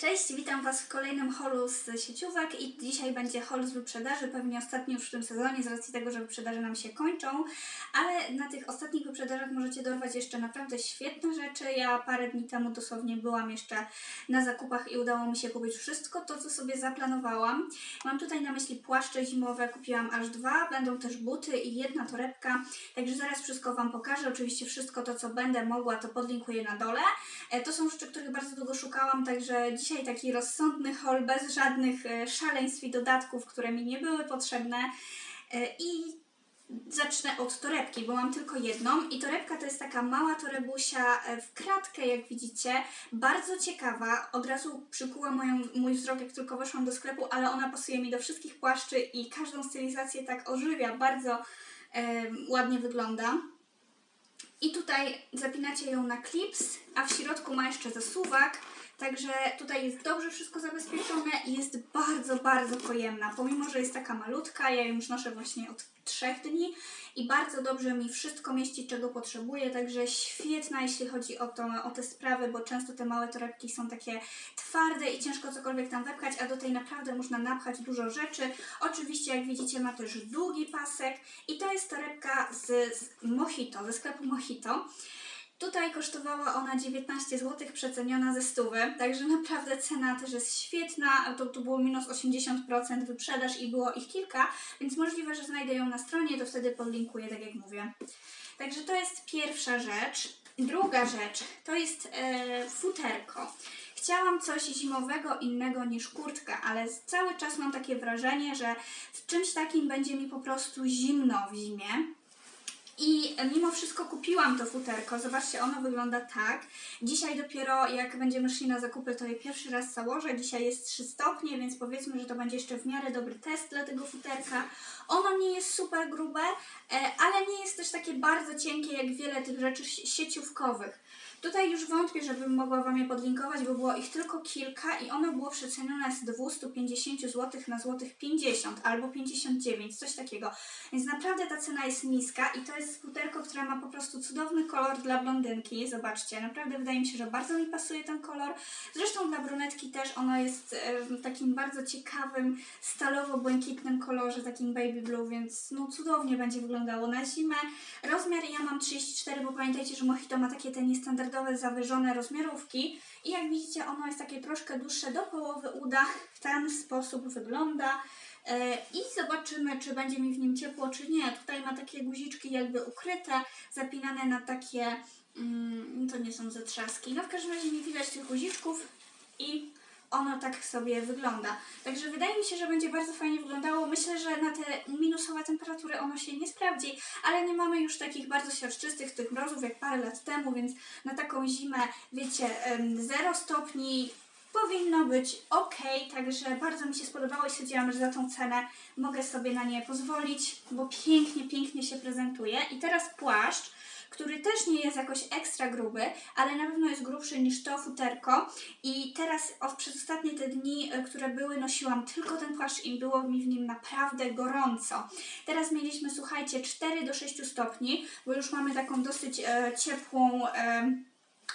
Cześć, witam Was w kolejnym holu z sieciówek i dzisiaj będzie hol z wyprzedaży, pewnie ostatni już w tym sezonie z racji tego, że wyprzedaże nam się kończą, ale na tych ostatnich wyprzedażach możecie dorwać jeszcze naprawdę świetne rzeczy. Ja parę dni temu dosłownie byłam jeszcze na zakupach i udało mi się kupić wszystko to, co sobie zaplanowałam. Mam tutaj na myśli płaszcze zimowe, kupiłam aż dwa, będą też buty i jedna torebka, także zaraz wszystko Wam pokażę. Oczywiście wszystko to, co będę mogła, to podlinkuję na dole. E, To są rzeczy, których bardzo długo szukałam, także dzisiaj taki rozsądny haul bez żadnych e, szaleństw i dodatków, które mi nie były potrzebne. E, I zacznę od torebki, bo mam tylko jedną. I torebka to jest taka mała torebusia e, w kratkę, jak widzicie. Bardzo ciekawa. Od razu przykuła moją, mój wzrok, jak tylko weszłam do sklepu, ale ona pasuje mi do wszystkich płaszczy i każdą stylizację tak ożywia. Bardzo e, ładnie wygląda. I tutaj zapinacie ją na klips, a w środku ma jeszcze zasuwak. Także tutaj jest dobrze wszystko zabezpieczone i jest bardzo, bardzo pojemna. Pomimo, że jest taka malutka, ja ją już noszę właśnie od trzech dni i bardzo dobrze mi wszystko mieści, czego potrzebuję. Także świetna, jeśli chodzi o, to, o te sprawy, bo często te małe torebki są takie twarde i ciężko cokolwiek tam wepchać, a do tej naprawdę można napchać dużo rzeczy. Oczywiście, jak widzicie, ma też długi pasek i to jest torebka z, z Mojito, ze sklepu Mojito. Tutaj kosztowała ona 19 zł, przeceniona ze stówy, także naprawdę cena też jest świetna. To, to było minus 80% wyprzedaż i było ich kilka, więc możliwe, że znajdę ją na stronie, to wtedy podlinkuję, tak jak mówię. Także to jest pierwsza rzecz. Druga rzecz to jest e, futerko. Chciałam coś zimowego innego niż kurtka, ale cały czas mam takie wrażenie, że w czymś takim będzie mi po prostu zimno w zimie. I mimo wszystko kupiłam to futerko. Zobaczcie, ono wygląda tak. Dzisiaj dopiero jak będziemy szli na zakupy, to je pierwszy raz założę. Dzisiaj jest 3 stopnie, więc powiedzmy, że to będzie jeszcze w miarę dobry test dla tego futerka. Ono nie jest super grube, e, ale nie jest też takie bardzo cienkie jak wiele tych rzeczy si- sieciówkowych. Tutaj już wątpię, żebym mogła Wam je podlinkować, bo było ich tylko kilka i ono było przecenione z 250 zł na złotych 50 albo 59, coś takiego. Więc naprawdę ta cena jest niska i to jest skuterko, które ma po prostu cudowny kolor dla blondynki. Zobaczcie, naprawdę wydaje mi się, że bardzo mi pasuje ten kolor. Zresztą dla brunetki też ono jest w takim bardzo ciekawym, stalowo-błękitnym kolorze, takim baby blue, więc no cudownie będzie wyglądało na zimę. Rozmiar ja mam 34, bo pamiętajcie, że Mojito ma takie te niestandardowe, zawyżone rozmiarówki. I jak widzicie, ono jest takie troszkę dłuższe do połowy uda. W ten sposób wygląda. E, I zobaczymy, czy będzie mi w nim ciepło, czy nie. Tutaj ma takie guziczki jakby ukryte, zapinane na takie, mm, to nie są zatrzaski. No w każdym razie nie widać tych guziczków i ono tak sobie wygląda. Także wydaje mi się, że będzie bardzo fajnie wyglądało. Myślę, że na te minusowe temperatury ono się nie sprawdzi, ale nie mamy już takich bardzo siarczystych tych mrozów jak parę lat temu, więc na taką zimę, wiecie, em, 0 stopni powinno być ok, także bardzo mi się spodobało i stwierdziłam, że za tą cenę mogę sobie na nie pozwolić, bo pięknie, pięknie się prezentuje. I teraz płaszcz, który też nie jest jakoś ekstra gruby, ale na pewno jest grubszy niż to futerko. I teraz od, przez ostatnie te dni, e, które były, nosiłam tylko ten płaszcz i było mi w nim naprawdę gorąco. Teraz mieliśmy, słuchajcie, 4 do 6 stopni, bo już mamy taką dosyć e, ciepłą, e,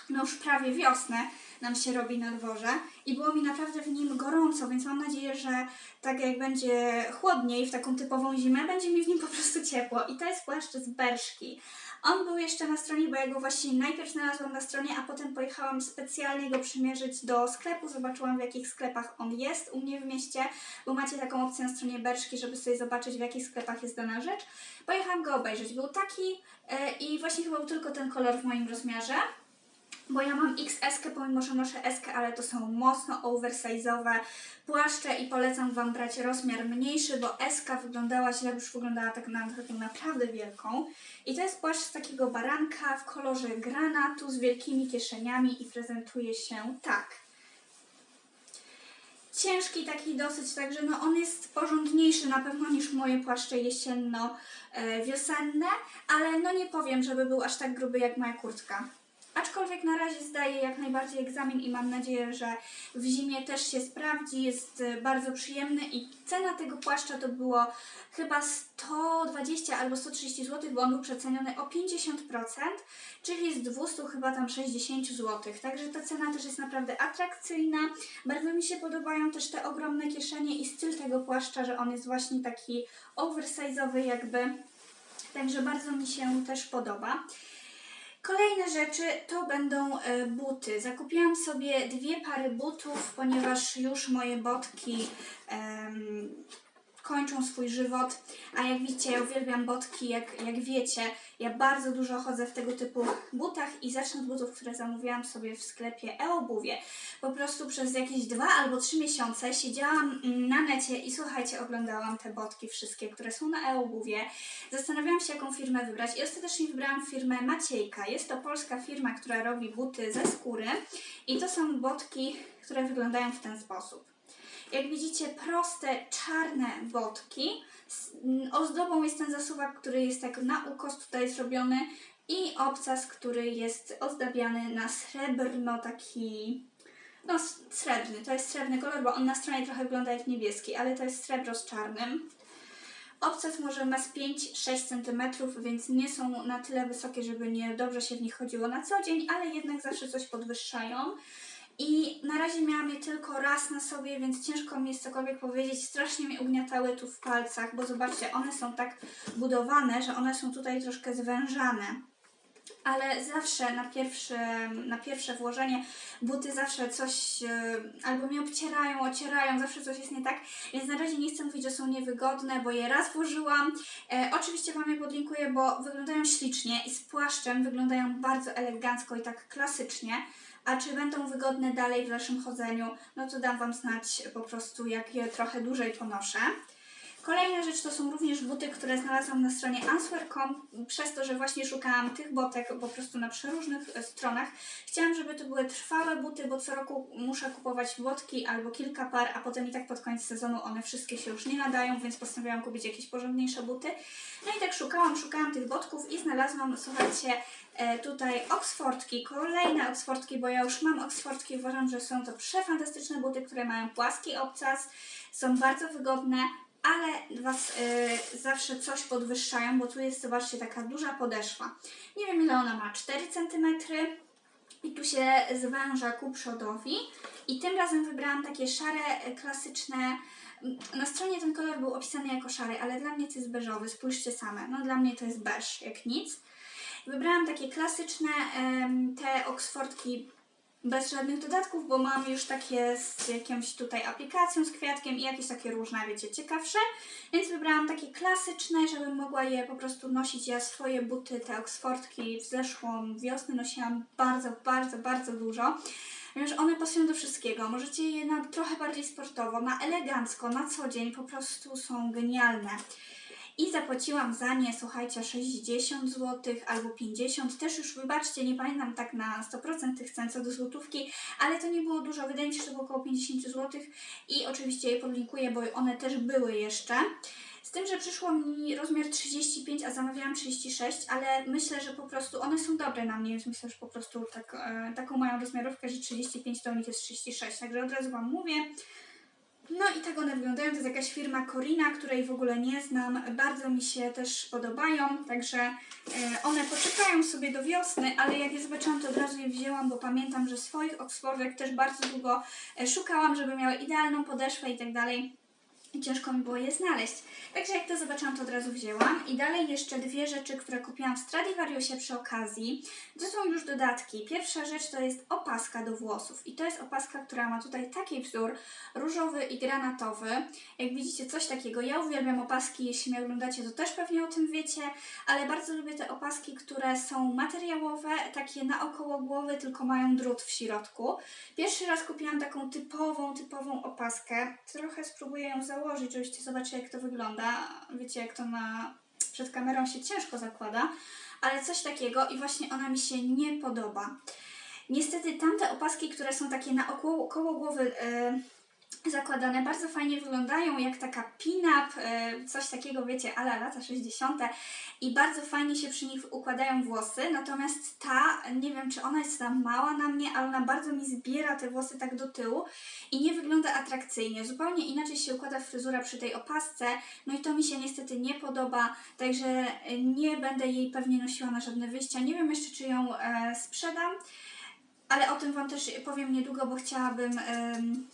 no już prawie wiosnę nam się robi na dworze i było mi naprawdę w nim gorąco, więc mam nadzieję, że tak jak będzie chłodniej w taką typową zimę, będzie mi w nim po prostu ciepło. I to jest płaszcz z Berszki. On był jeszcze na stronie, bo ja go właśnie najpierw znalazłam na stronie, a potem pojechałam specjalnie go przymierzyć do sklepu. Zobaczyłam w jakich sklepach on jest u mnie w mieście, bo macie taką opcję na stronie Berszki, żeby sobie zobaczyć w jakich sklepach jest dana rzecz. Pojechałam go obejrzeć. Był taki e, i właśnie chyba był tylko ten kolor w moim rozmiarze. Bo ja mam XS, pomimo że noszę S, ale to są mocno oversize'owe płaszcze i polecam Wam brać rozmiar mniejszy, bo S wyglądała źle, już wyglądała tak na taką naprawdę wielką. I to jest płaszcz z takiego baranka w kolorze granatu z wielkimi kieszeniami i prezentuje się tak. Ciężki taki dosyć, także no on jest porządniejszy na pewno niż moje płaszcze jesienno-wiosenne, ale no nie powiem, żeby był aż tak gruby jak moja kurtka. Aczkolwiek na razie zdaję jak najbardziej egzamin i mam nadzieję, że w zimie też się sprawdzi. Jest e, bardzo przyjemny i cena tego płaszcza to było chyba 120 albo 130 zł, bo on był przeceniony o 50%, czyli z 200 chyba tam 60 zł. Także ta cena też jest naprawdę atrakcyjna. Bardzo mi się podobają też te ogromne kieszenie i styl tego płaszcza, że on jest właśnie taki oversize'owy jakby. Także bardzo mi się też podoba. Kolejne rzeczy to będą e, buty. Zakupiłam sobie dwie pary butów, ponieważ już moje botki em, kończą swój żywot. A jak widzicie, ja uwielbiam botki, jak, jak wiecie, ja bardzo dużo chodzę w tego typu butach i zacznę od butów, które zamówiłam sobie w sklepie e-obuwie. Po prostu przez jakieś dwa albo trzy miesiące siedziałam mm, na necie i słuchajcie, oglądałam te botki wszystkie, które są na e-obuwie. Zastanawiałam się, jaką firmę wybrać i ostatecznie wybrałam firmę Maciejka. Jest to polska firma, która robi buty ze skóry i to są botki, które wyglądają w ten sposób. Jak widzicie, proste, czarne m, Ozdobą jest ten zasuwak, który jest tak na ukos tutaj zrobiony i obcas, który jest ozdabiany na srebrno, taki no srebrny. To jest srebrny kolor, bo on na stronie trochę wygląda jak niebieski, ale to jest srebro z czarnym. Obcas może ma z 5-6 cm, więc nie są na tyle wysokie, żeby nie dobrze się w nich chodziło na co dzień, ale jednak zawsze coś podwyższają. I na razie miałam je tylko raz na sobie, więc ciężko mi jest cokolwiek powiedzieć. Strasznie mnie ugniatały tu w palcach, bo zobaczcie, one są tak budowane, że one są tutaj troszkę zwężane. Ale zawsze na pierwsze, na pierwsze włożenie buty zawsze coś e, albo mnie obcierają, ocierają, zawsze coś jest nie tak, więc na razie nie chcę mówić, że są niewygodne, bo je raz włożyłam. E, oczywiście Wam je podlinkuję, bo wyglądają ślicznie i z płaszczem wyglądają bardzo elegancko i tak klasycznie. A czy będą wygodne dalej w dalszym chodzeniu, no to dam Wam znać po prostu, jak je trochę dłużej ponoszę. Kolejna rzecz to są również buty, które znalazłam na stronie answer.com, przez to, że właśnie szukałam tych botek po prostu na przeróżnych e, stronach. Chciałam, żeby to były trwałe buty, bo co roku muszę kupować botki albo kilka par, a potem i tak pod koniec sezonu one wszystkie się już nie nadają, więc postanowiłam kupić jakieś porządniejsze buty. No i tak szukałam, szukałam tych botków i znalazłam, słuchajcie, e, tutaj Oxfordki, kolejne Oxfordki, bo ja już mam Oxfordki, uważam, że są to przefantastyczne buty, które mają płaski obcas, są bardzo wygodne, ale Was y, zawsze coś podwyższają, bo tu jest, zobaczcie, taka duża podeszwa. Nie wiem ile ona ma, 4 cm i tu się zwęża ku przodowi. I tym razem wybrałam takie szare, y, klasyczne. m, Na stronie ten kolor był opisany jako szary, ale dla mnie to jest beżowy, spójrzcie same. No dla mnie to jest beż, jak nic. Wybrałam takie klasyczne, te Oxfordki bez żadnych dodatków, bo mam już takie z jakąś tutaj aplikacją z kwiatkiem i jakieś takie różne, wiecie, ciekawsze. Więc wybrałam takie klasyczne, żebym mogła je po prostu nosić. Ja swoje buty, te Oxfordki w zeszłą wiosnę nosiłam bardzo, bardzo, bardzo dużo. Ponieważ one pasują do wszystkiego. Możecie je na trochę bardziej sportowo, na elegancko, na co dzień. Po prostu są genialne. I zapłaciłam za nie, słuchajcie, 60 zł albo 50. Też już wybaczcie, nie pamiętam tak na 100% tych cen co do złotówki, ale to nie było dużo. Wydaje mi się, że to było około 50 zł. I oczywiście je podlinkuję, bo one też były jeszcze. Z tym, że przyszło mi rozmiar 35, a zamawiałam 36, ale myślę, że po prostu one są dobre na mnie, więc myślę, że po prostu tak, e, taką mają rozmiarówkę, że 35 to u nich jest 36. Także od razu Wam mówię. No i tak one wyglądają. To jest jakaś firma Corina, której w ogóle nie znam. Bardzo mi się też podobają, także e, one poczekają sobie do wiosny, ale jak je zobaczyłam, to od razu je wzięłam, bo pamiętam, że swoich Oxfordek też bardzo długo e, szukałam, żeby miały idealną podeszwę i tak dalej. Ciężko mi było je znaleźć. Także jak to zobaczyłam, to od razu wzięłam. I dalej jeszcze dwie rzeczy, które kupiłam w Stradivariusie przy okazji. To są już dodatki. Pierwsza rzecz to jest opaska do włosów. I to jest opaska, która ma tutaj taki wzór różowy i granatowy. Jak widzicie, coś takiego. Ja uwielbiam opaski, jeśli mnie oglądacie, to też pewnie o tym wiecie, ale bardzo lubię te opaski, które są materiałowe, takie naokoło głowy, tylko mają drut w środku. Pierwszy raz kupiłam taką typową, typową opaskę. Trochę spróbuję ją założyć, żebyście zobaczyli, jak to wygląda. Wiecie, jak to na... przed kamerą się ciężko zakłada, ale coś takiego i właśnie ona mi się nie podoba. Niestety tamte opaski, które są takie naokoło koło głowy, e, zakładane. Bardzo fajnie wyglądają, jak taka pin-up, e, coś takiego, wiecie, ale lata 60. I bardzo fajnie się przy nich układają włosy. Natomiast ta, nie wiem, czy ona jest tam mała na mnie, ale ona bardzo mi zbiera te włosy tak do tyłu i nie wygląda atrakcyjnie. Zupełnie inaczej się układa fryzura przy tej opasce. No i to mi się niestety nie podoba, także e, nie będę jej pewnie nosiła na żadne wyjścia. Nie wiem jeszcze, czy ją e, sprzedam. Ale o tym Wam też powiem niedługo, bo chciałabym em,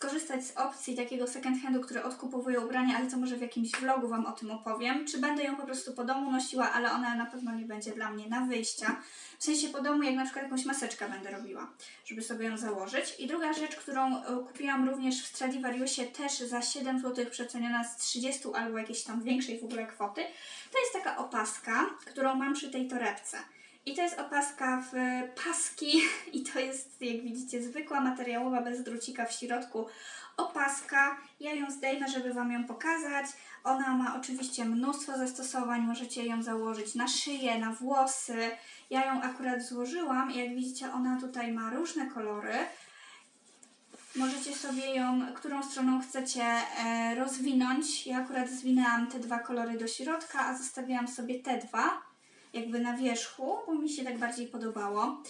skorzystać z opcji takiego second handu, który odkupowuje ubrania, ale to może w jakimś vlogu Wam o tym opowiem. Czy będę ją po prostu po domu nosiła, ale ona na pewno nie będzie dla mnie na wyjścia. W sensie po domu, jak na przykład jakąś maseczkę będę robiła, żeby sobie ją założyć. I druga rzecz, którą e, kupiłam również w Stradivariusie, też za 7 zł przeceniona z 30 albo jakiejś tam większej w ogóle kwoty, to jest taka opaska, którą mam przy tej torebce. I to jest opaska w paski i to jest, jak widzicie, zwykła materiałowa, bez drucika w środku opaska. Ja ją zdejmę, żeby Wam ją pokazać. Ona ma oczywiście mnóstwo zastosowań, możecie ją założyć na szyję, na włosy. Ja ją akurat złożyłam i jak widzicie, ona tutaj ma różne kolory. Możecie sobie ją, którą stroną chcecie e, rozwinąć. Ja akurat zwinęłam te dwa kolory do środka, a zostawiłam sobie te dwa jakby na wierzchu, bo mi się tak bardziej podobało.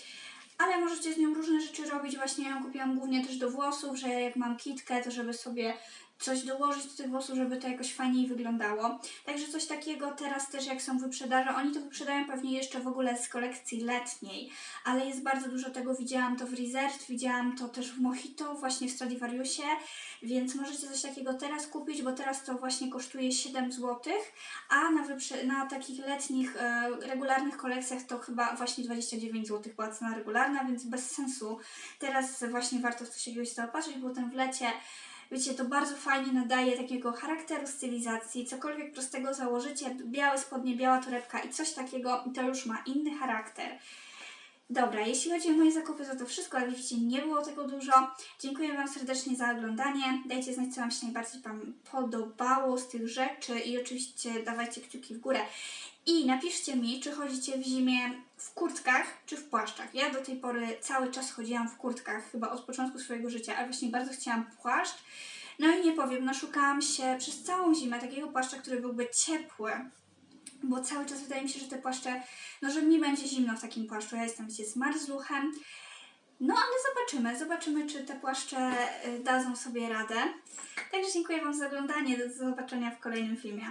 Ale możecie z nią różne rzeczy robić. Właśnie ją kupiłam głównie też do włosów, że jak mam kitkę, to żeby sobie coś dołożyć do tych włosów, żeby to jakoś fajniej wyglądało. Także coś takiego teraz też jak są wyprzedaże, oni to wyprzedają pewnie jeszcze w ogóle z kolekcji letniej, ale jest bardzo dużo tego, widziałam to w Reserve, widziałam to też w Mojito, właśnie w Stradivariusie, więc możecie coś takiego teraz kupić, bo teraz to właśnie kosztuje 7 zł, a na, na takich letnich, e, regularnych kolekcjach to chyba właśnie 29 zł była cena regularna, więc bez sensu. Teraz właśnie warto w coś jakiegoś zaopatrzyć, bo ten w lecie Wiecie, to bardzo fajnie nadaje takiego charakteru stylizacji. Cokolwiek prostego założycie, białe spodnie, biała torebka i coś takiego, to już ma inny charakter. Dobra, jeśli chodzi o moje zakupy, to to wszystko, jak widzicie, nie było tego dużo. Dziękuję Wam serdecznie za oglądanie. Dajcie znać, co Wam się najbardziej Wam podobało z tych rzeczy i oczywiście dawajcie kciuki w górę. I napiszcie mi, czy chodzicie w zimie w kurtkach, czy w płaszczach. Ja do tej pory cały czas chodziłam w kurtkach, chyba od początku swojego życia, ale właśnie bardzo chciałam płaszcz. No i nie powiem, no szukałam się przez całą zimę takiego płaszcza, który byłby ciepły, bo cały czas wydaje mi się, że te płaszcze, no że mi będzie zimno w takim płaszczu. Ja jestem, wiecie, z marzluchem. No ale zobaczymy, zobaczymy, czy te płaszcze y, dadzą sobie radę. Także dziękuję Wam za oglądanie, do zobaczenia w kolejnym filmie.